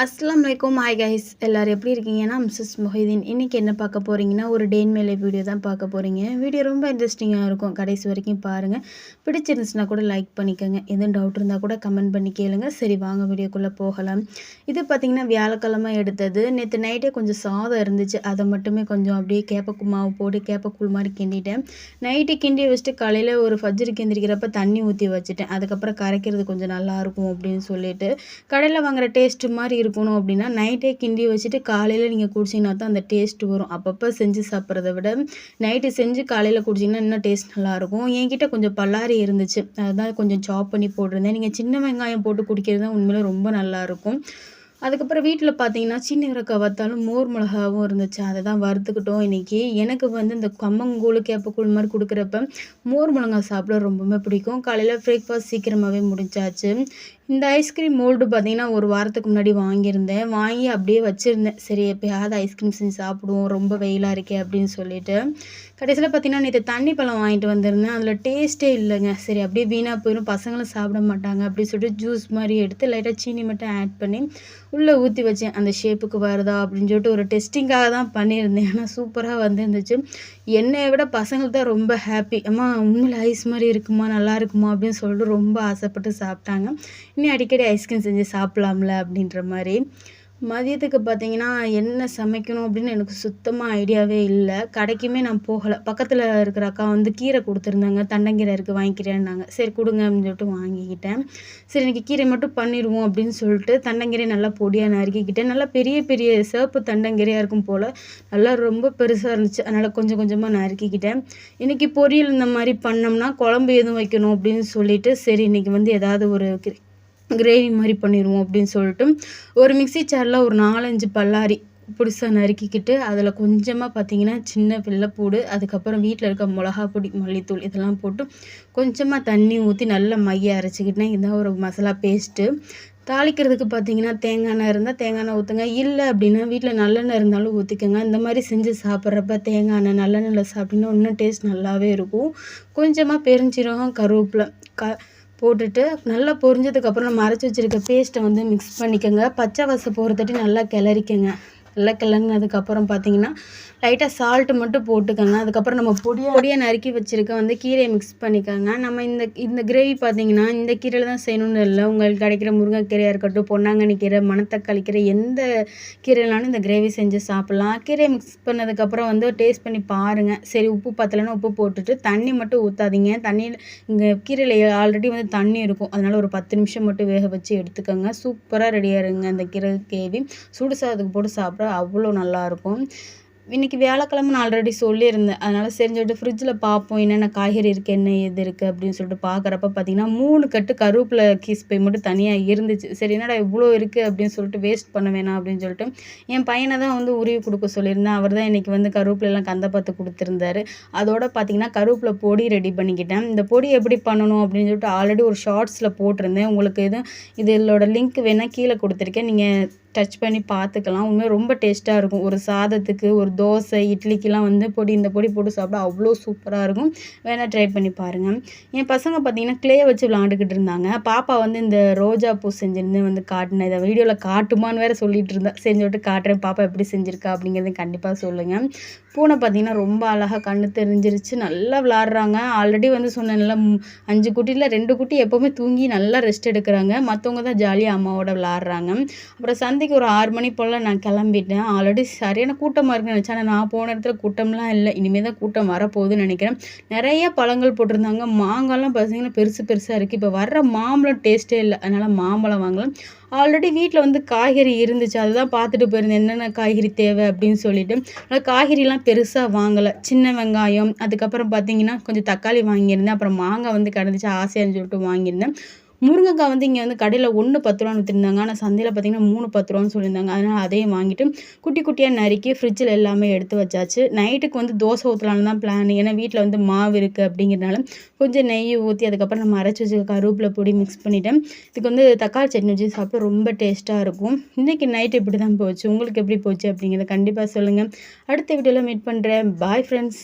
அஸ்லாம் வலைக்கும் hi guys எல்லோரும் எப்படி இருக்கீங்கன்னா மிஸ்ஸஸ் மொஹிதீன் இன்றைக்கி என்ன பார்க்க போகிறீங்கன்னா ஒரு டேன் மேலே வீடியோ தான் பார்க்க போகிறீங்க வீடியோ ரொம்ப இன்ட்ரெஸ்டிங்காக இருக்கும். கடைசி வரைக்கும் பாருங்கள் பிடிச்சிருந்துச்சுன்னா கூட லைக் பண்ணிக்கோங்க. எதுவும் டவுட் இருந்தால் கூட கமெண்ட் பண்ணி கேளுங்க. சரி வாங்க வீடியோக்குள்ளே போகலாம். இது பார்த்திங்கன்னா வியாழக்கிழமை எடுத்தது. நேற்று நைட்டே கொஞ்சம் சாதம் இருந்துச்சு. அதை மட்டுமே கொஞ்சம் அப்படியே கேப்பக்கு மாவு போட்டு கேப்பக்கூழ் மாதிரி கிண்டிட்டேன். நைட்டு கிண்டி வச்சுட்டு காலையில் ஒரு ஃபஜ்ஜருக்கு எந்திரிக்கிறப்ப தண்ணி ஊற்றி வச்சுட்டேன். அதுக்கப்புறம் கரைக்கிறது கொஞ்சம் நல்லாயிருக்கும் அப்படின்னு சொல்லிட்டு கடையில் வாங்குகிற டேஸ்ட்டு மாதிரி இருக்கணும் அப்படின்னா நைட்டே கிண்டி வச்சுட்டு காலையில் நீங்கள் குடிச்சிங்கன்னா தான் அந்த டேஸ்ட் வரும். அப்பப்போ செஞ்சு சாப்பிட்றத விட நைட்டு செஞ்சு காலையில் குடிச்சிங்கன்னா இன்னும் டேஸ்ட் நல்லாயிருக்கும். என்கிட்ட கொஞ்சம் பல்லாரி இருந்துச்சு. அதுதான் கொஞ்சம் சாப் பண்ணி போட்டிருந்தேன். நீங்கள் சின்ன வெங்காயம் போட்டு குடிக்கிறது தான் உண்மையில் ரொம்ப நல்லாயிருக்கும். அதுக்கப்புறம் வீட்டில் பார்த்தீங்கன்னா சின்ன இறக்க வத்தாலும் மோர் மிளகாவும் இருந்துச்சு. அதை தான் வறுத்துக்கிட்டோம் இன்றைக்கி எனக்கு வந்து இந்த கம்மங்கூழ் கேப்பக்கூழ் மாதிரி கொடுக்குறப்ப மோர் மிளகா சாப்பிட ரொம்பவுமே பிடிக்கும். காலையில் பிரேக்ஃபாஸ்ட் சீக்கிரமாகவே முடிஞ்சாச்சு. இந்த ஐஸ்கிரீம் மோல்டு பார்த்திங்கன்னா ஒரு வாரத்துக்கு முன்னாடி வாங்கியிருந்தேன். வாங்கி அப்படியே வச்சுருந்தேன். சரி எப்போயாவது ஐஸ்கிரீம் செஞ்சு சாப்பிடுவோம். ரொம்ப வெயிலாக இருக்கே அப்படின்னு சொல்லிட்டு. கடைசியில் பார்த்தீங்கன்னா நேற்று தண்ணி பழம் வாங்கிட்டு வந்திருந்தேன். அதில் டேஸ்ட்டே இல்லைங்க. சரி அப்படியே வீணாக போயிடும் பசங்களும் சாப்பிட மாட்டாங்க அப்படின்னு சொல்லிட்டு ஜூஸ் மாதிரி எடுத்து லைட்டாக சீனி மட்டும் ஆட் பண்ணி உள்ளே ஊற்றி வச்சேன். அந்த ஷேப்புக்கு வருதா அப்படின்னு சொல்லிட்டு ஒரு டெஸ்டிங்காக தான் பண்ணியிருந்தேன். ஆனால் சூப்பராக வந்துருந்துச்சு. என்னை விட பசங்களுக்கு தான் ரொம்ப ஹாப்பி அம்மா உண்மையில் ஐஸ் மாதிரி இருக்குமா நல்லா இருக்குமா அப்படின்னு சொல்லிட்டு ரொம்ப ஆசைப்பட்டு சாப்பிட்டாங்க. இன்னும் அடிக்கடி ஐஸ்கிரீம் செஞ்சு சாப்பிட்லாம்ல அப்படின்ற மாதிரி. மதியத்துக்கு பார்த்தீங்கன்னா என்ன சமைக்கணும் அப்படின்னு எனக்கு சுத்தமாக ஐடியாவே இல்லை. கடைக்குமே நான் போகலை. பக்கத்தில் இருக்கிற அக்கா வந்து கீரை கொடுத்துருந்தாங்க. தண்டங்கீரை இருக்குது வாங்கிக்கிறேன்னாங்க. சரி கொடுங்க அப்படின்னு சொல்லிட்டு வாங்கிக்கிட்டேன். சரி இன்றைக்கி கீரை மட்டும் பண்ணிடுவோம் அப்படின்னு சொல்லிட்டு தண்டங்கீரை நல்லா பொடியாக நறுக்கிக்கிட்டேன். நல்லா பெரிய பெரிய சிவப்பு தண்டங்கீரையாக இருக்கும் போல். நல்லா ரொம்ப பெருசாக இருந்துச்சு. அதனால் கொஞ்சம் கொஞ்சமாக நறுக்கிக்கிட்டேன். இன்றைக்கி பொரியல் இந்த மாதிரி பண்ணோம்னா குழம்பு எதுவும் வைக்கணும் அப்படின்னு சொல்லிட்டு சரி இன்றைக்கி வந்து ஏதாவது ஒரு கிரேவி மாதிரி பண்ணிடுவோம் அப்படின்னு சொல்லிட்டு ஒரு மிக்சி சாரில் ஒரு நாலஞ்சு பல்லாரி புதுசாக நறுக்கிக்கிட்டு அதில் கொஞ்சமாக பார்த்தீங்கன்னா சின்ன வெள்ளைப்பூடு அதுக்கப்புறம் வீட்டில் இருக்க மிளகா பொடி மல்லித்தூள் இதெல்லாம் போட்டு கொஞ்சமாக தண்ணி ஊற்றி நல்லா மைய அரைச்சிக்கிட்டேன். இதுதான் ஒரு மசாலா பேஸ்ட்டு தாளிக்கிறதுக்கு பார்த்தீங்கன்னா தேங்காய் எண்ணெய் இருந்தால் தேங்காய் எண்ணெய் ஊற்றுங்க இல்லை அப்படின்னா வீட்டில் நல்லெண்ணெய் இருந்தாலும் ஊற்றிக்கோங்க இந்த மாதிரி செஞ்சு சாப்பிட்றப்ப தேங்காய் எண்ணெய் நல்லெண்ணெயில் சாப்பிட்டிங்கன்னா இன்னும் டேஸ்ட் நல்லாவே இருக்கும். கொஞ்சமாக பெருஞ்சீரகம் கருவேப்பிலை க போட்டுட்டு நல்லா பொரிஞ்சதுக்கப்புறம் நம்ம அரைச்சி வச்சுருக்க பேஸ்ட்டை வந்து மிக்ஸ் பண்ணிக்கோங்க. பச்சை வாசம் போகிறதட்டி நல்லா கிளறிக்கங்க. நல்லா கிளறினதுக்கப்புறம் பார்த்தீங்கன்னா லைட்டாக சால்ட்டு மட்டும் போட்டுக்கோங்க. அதுக்கப்புறம் நம்ம பொடியாக பொடியாக நறுக்கி வச்சுருக்க வந்து கீரையை மிக்ஸ் பண்ணிக்கோங்க. நம்ம இந்த இந்த கிரேவி பார்த்தீங்கன்னா இந்த கீரையில் தான் செய்யணும்னு இல்லை. உங்களுக்கு கிடைக்கிற முருங்கைக்கீரையாக இருக்கட்டும் பொன்னாங்கண்ணி கீரை மணத்தக்காளி கீரை எந்த கீரைனாலும் இந்த கிரேவி செஞ்சு சாப்பிட்லாம். கீரையை மிக்ஸ் பண்ணதுக்கப்புறம் வந்து டேஸ்ட் பண்ணி பாருங்கள் சரி உப்பு பத்தலைன்னா உப்பு போட்டுட்டு தண்ணி மட்டும் ஊற்றாதீங்க தண்ணியில் இங்கே கீரையில் ஆல்ரெடி வந்து தண்ணி இருக்கும். அதனால் ஒரு பத்து நிமிஷம் மட்டும் வேக வச்சு எடுத்துக்கோங்க. சூப்பராக ரெடியாக இருங்க அந்த கீரை கேவி சுடு சாதத்துக்கு போட்டு சாப்பிட அவ்வளோ நல்லாயிருக்கும். இன்றைக்கி வியாழக்கிழமை நான் ஆல்ரெடி சொல்லியிருந்தேன். அதனால் சரி சொல்லிட்டு ஃப்ரிட்ஜில் பார்ப்போம். என்னென்ன காய்கறி இருக்குது என்ன இது இருக்குது அப்படின்னு சொல்லிட்டு பார்க்குறப்ப பார்த்தீங்கன்னா மூணு கட்டு கருவேப்பிலை கீஸ் பை மட்டும் தனியாக இருந்துச்சு. சரி என்னடா இவ்வளோ இருக்குது அப்படின்னு சொல்லிட்டு வேஸ்ட் பண்ண வேணாம் அப்படின்னு சொல்லிட்டு என் பையனை தான் வந்து உருவி கொடுக்க சொல்லியிருந்தேன். அவர் தான் இன்றைக்கி வந்து கருவேப்பிலெலாம் கந்த பார்த்து கொடுத்துருந்தாரு. அதோட பார்த்தீங்கன்னா கருவேப்பிலை பொடி ரெடி பண்ணிக்கிட்டேன். இந்த பொடி எப்படி பண்ணணும் அப்படின்னு சொல்லிட்டு ஆல்ரெடி ஒரு ஷார்ட்ஸில் போட்டிருந்தேன். உங்களுக்கு எதுவும் இதோட லிங்க் வேணால் கீழே கொடுத்துருக்கேன். நீங்கள் டச் பண்ணி பார்த்துக்கலாம். உண்மையாக ரொம்ப டேஸ்ட்டாக இருக்கும். ஒரு சாதத்துக்கு ஒரு தோசை இட்லிக்கெலாம் வந்து பொடி இந்த பொடி போட்டு சாப்பிட அவ்வளோ சூப்பராக இருக்கும். வேணால் ட்ரை பண்ணி பாருங்கள் என் பசங்க பார்த்தீங்கன்னா க்ளே வச்சு விளாண்டுக்கிட்டு இருந்தாங்க. பாப்பா வந்து இந்த ரோஜா பூ செஞ்சுருந்து வந்து காட்டினேன் இதை வீடியோவில் காட்டுமான்னு வேறு சொல்லிட்டு இருந்தேன் செஞ்சு விட்டு காட்டுறேன். பாப்பா எப்படி செஞ்சுருக்கா அப்படிங்கிறது கண்டிப்பாக சொல்லுங்கள் பூனை பார்த்தீங்கன்னா ரொம்ப அழகாக கண்ணு தெரிஞ்சிருச்சு. நல்லா விளாட்றாங்க ஆல்ரெடி வந்து சொன்னேன்ல அஞ்சு குட்டியில் ரெண்டு குட்டி எப்போவுமே தூங்கி நல்லா ரெஸ்ட் எடுக்கிறாங்க. மற்றவங்க தான் ஜாலியாக அம்மாவோட விளாட்றாங்க அப்புறம் சந்தைக்கு ஒரு ஆறு மணி போல் நான் கிளம்பிட்டேன். ஆல்ரெடி சரியான கூட்டமாக இருக்குன்னு நினச்சேன். ஆனால் நான் போன இடத்துல கூட்டம்லாம் இல்லை. இனிமேல் தான் கூட்டம் வரப்போகுதுன்னு நினைக்கிறேன். நிறைய பழங்கள் போட்டிருந்தாங்க. மாங்காய்லாம் பார்த்தீங்கன்னா பெருசு பெருசாக இருக்குது இப்போ வர்ற மாம்பழம் டேஸ்ட்டே இல்லை. அதனால் மாம்பழம் வாங்கலாம். ஆல்ரெடி வீட்டில் வந்து காய்கறி இருந்துச்சு. அதுதான் பார்த்துட்டு போயிருந்தேன். என்னென்ன காய்கறி தேவை அப்படின்னு சொல்லிட்டு. ஆனால் காய்கறிலாம் பெருசாக வாங்கலை. சின்ன வெங்காயம். அதுக்கப்புறம் பார்த்தீங்கன்னா கொஞ்சம் தக்காளி வாங்கியிருந்தேன். அப்புறம் மாங்காய் வந்து கிடந்துச்சு. ஆசையான்னு சொல்லிட்டு வாங்கியிருந்தேன். முருங்கைக்காய் வந்து இங்கே வந்து கடையில் ஒன்று பத்து ரூபான்னு விற்றுருந்தாங்க ஆனால் சந்தையில் பார்த்திங்கன்னா மூணு பத்து ரூபான்னு சொல்லியிருந்தாங்க. அதனால் அதையும் வாங்கிட்டு குட்டி குட்டியாக நறுக்கி ஃப்ரிட்ஜில் எல்லாமே எடுத்து வச்சாச்சு. நைட்டுக்கு வந்து தோசை ஊற்றலான்னு தான் பிளான் ஏன்னா வீட்டில் வந்து மாவு இருக்குது அப்படிங்கிறனால கொஞ்சம் நெய் ஊற்றி அதுக்கப்புறம் நம்ம அரைச்சி வச்சுக்க கருவேப்பிலை பொடி மிக்ஸ் பண்ணிவிட்டேன் இதுக்கு வந்து தக்காளி சட்னி வச்சு சாப்பிட ரொம்ப டேஸ்ட்டாக இருக்கும். இன்றைக்கி நைட் இப்படி தான் போச்சு. உங்களுக்கு எப்படி போச்சு அப்படிங்கிறத கண்டிப்பாக சொல்லுங்கள் அடுத்த வீடியோவில் மீட் பண்ணுறேன் பாய் ஃப்ரெண்ட்ஸ்